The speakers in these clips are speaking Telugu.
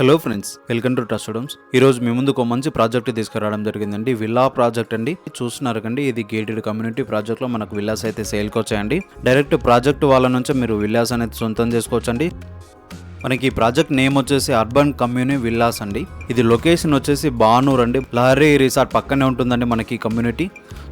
Hello friends welcome to trust homes ఈ రోజు మీ ముందుకు ఒక మంచి ప్రాజెక్ట్ తీసుకురావడం జరిగిందండి. విల్లా ప్రాజెక్ట్ అండి. చూస్తున్నారు కండి ఇది గేటెడ్ కమ్యూనిటీ ప్రాజెక్ట్లో మనకు విల్లాస్ అయితే సేల్కి వచ్చాయండి. డైరెక్ట్ ప్రాజెక్ట్ వాళ్ళ నుంచి మీరు విల్లాస్ అనేది సొంతం చేసుకోవచ్చండి. మనకి ఈ ప్రాజెక్ట్ నేమ్ వచ్చేసి అర్బన్ కమ్యూని విల్లాస్ అండి. ఇది లొకేషన్ వచ్చేసి బానూర్ అండి. లహరీ రిసార్ట్ పక్కనే ఉంటుందండి మనకి కమ్యూనిటీ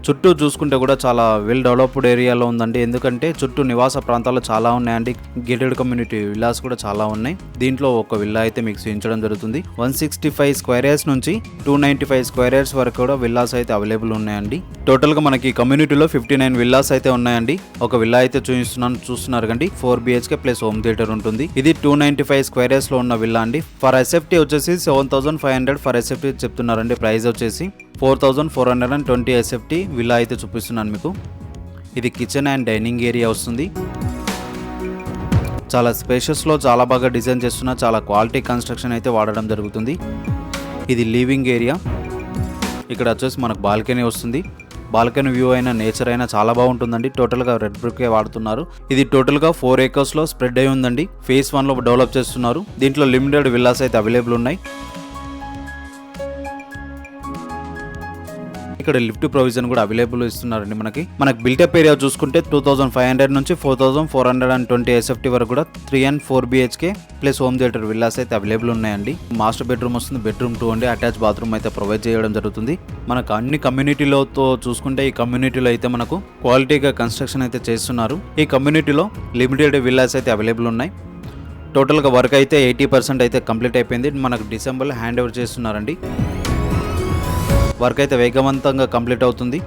చుట్టూ చూసుకుంటే కూడా చాలా వెల్ డెవలప్డ్ ఏరియాలో ఉందండి. ఎందుకంటే చుట్టూ నివాస ప్రాంతాలు చాలా ఉన్నాయండి. గేటెడ్ కమ్యూనిటీ విల్లాస్ కూడా చాలా ఉన్నాయి. దీంట్లో ఒక విల్లా అయితే మీకు చూపించడం జరుగుతుంది. One sixty five square yards నుంచి two ninety five square yards వరకు కూడా విల్లాస్ అయితే అవైలబుల్ ఉన్నాయండి. టోటల్గా మనకి కమ్యూనిటీలో ఫిఫ్టీ నైన్ విల్లాస్ అయితే ఉన్నాయండి. ఒక విల్లా అయితే చూపిస్తున్నాను చూస్తున్నారు కండి. Four BHK plus home theatre ఉంటుంది. ఇది two nine twenty five square ఉన్న విల్లా అండి. ఫర్ ఎస్ఎఫ్టీ వచ్చేసి seven thousand five hundred per SFT చెప్తున్నారండి. ప్రైస్ వచ్చేసి four thousand four hundred and twenty SFT villa అయితే చూపిస్తున్నాను మీకు. ఇది కిచెన్ అండ్ డైనింగ్ ఏరియా వస్తుంది. చాలా స్పేషియస్లో చాలా బాగా డిజైన్ చేస్తున్న చాలా క్వాలిటీ కన్స్ట్రక్షన్ అయితే వాడడం జరుగుతుంది. ఇది లివింగ్ ఏరియా. ఇక్కడ వచ్చేసి మనకు బాల్కనీ వస్తుంది. బాల్కనీ వ్యూ అయినా నేచర్ అయినా చాలా బాగుంటుందండి. టోటల్గా రెడ్ బ్రిక్కే వాడుతున్నారు. ఇది టోటల్గా ఫోర్ ఏకర్స్లో స్ప్రెడ్ అయి ఉందండి ఫేస్ వన్లో డెవలప్ చేస్తున్నారు. దీంట్లో లిమిటెడ్ విల్లాస్ అయితే అవైలబుల్ ఉన్నాయి. ఇక్కడ లిఫ్ట్ ప్రొవిజన్ కూడా అవైలబుల్ ఇస్తున్నారండి మనకి. మనకి బిల్టప్ ఏరియా చూసుకుంటే టూ థౌసండ్ ఫైవ్ హండ్రెడ్ నుంచి four thousand four hundred and twenty SFT వరకు కూడా three and four BHK plus home theatre villas అయితే అవైలబుల్ ఉన్నాయండి. మాస్టర్ బెడ్రూమ్ వస్తుంది బెడ్రూమ్ టూ అండి. అటాచ్ బాత్రూమ్ అయితే ప్రొవైడ్ చేయడం జరుగుతుంది. మనకు అన్ని కమ్యూనిటీలతో చూసుకుంటే ఈ కమ్యూనిటీలో అయితే మనకు క్వాలిటీగా కన్స్ట్రక్షన్ అయితే చేస్తున్నారు. ఈ కమ్యూనిటీలో లిమిటెడ్ విల్లాస్ అయితే అవైలబుల్ ఉన్నాయి. టోటల్గా వర్క్ అయితే ఎయిటీ పర్సెంట్ అయితే కంప్లీట్ అయిపోయింది. మనకు డిసెంబర్లో హ్యాండ్ ఓవర్ చేస్తున్నారండి. వర్క్ అయితే వేగవంతంగా కంప్లీట్ అవుతుంది.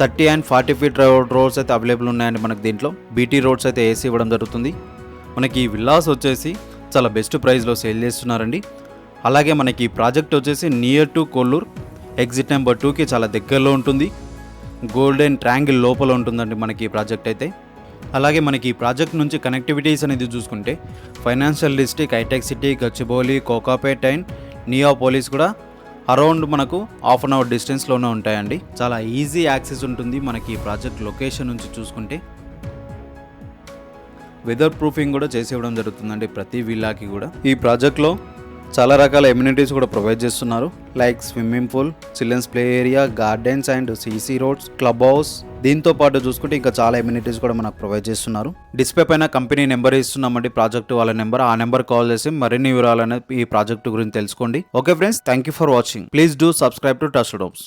Thirty and forty feet roads అయితే అవైలబుల్ ఉన్నాయండి మనకి దీంట్లో. బీటీ రోడ్స్ అయితే ఏసీ ఇవ్వడం జరుగుతుంది. మనకి ఈ విల్లాస్ వచ్చేసి చాలా బెస్ట్ ప్రైస్లో సేల్ చేస్తున్నారండి. అలాగే మనకి ఈ ప్రాజెక్ట్ వచ్చేసి near to Kolluru. Exit number టూకి చాలా దగ్గరలో ఉంటుంది. గోల్డెన్ ట్రాంగిల్ లోపల ఉంటుందండి మనకి ఈ ప్రాజెక్ట్ అయితే. అలాగే మనకి ఈ ప్రాజెక్ట్ నుంచి కనెక్టివిటీస్ అనేది చూసుకుంటే financial district Hitech city Gachibowli Kokapet and Neopolis కూడా అరౌండ్ మనకు హాఫ్ అన్ అవర్ డిస్టెన్స్లోనే ఉంటాయండి. చాలా ఈజీ యాక్సెస్ ఉంటుంది మనకి ఈ ప్రాజెక్ట్ లొకేషన్ నుంచి చూసుకుంటే. వెదర్ ప్రూఫింగ్ కూడా చేసి ఇవ్వడం జరుగుతుందండి ప్రతి విల్లాకి కూడా. ఈ ప్రాజెక్ట్లో చాలా రకాల ఎమ్యూనిటీస్ కూడా ప్రొవైడ్ చేస్తున్నారు. Like swimming pool children's play area gardens and CC roads club house దీంతో పాటు చూసుకుంటే ఇంకా చాలా ఎమ్యూనిటీస్ కూడా మనకు ప్రొవైడ్ చేస్తున్నారు. డిస్ప్లే పైన కంపెనీ నెంబర్ ఇస్తున్నామండి ప్రాజెక్ట్ వాళ్ళ నెంబర్ ఆ నెంబర్ కాల్ చేసి మరిన్ని వివరాలు అనేది ఈ ప్రాజెక్ట్ గురించి తెలుసుకోండి. Okay friends thank you for watching please do subscribe to trust homes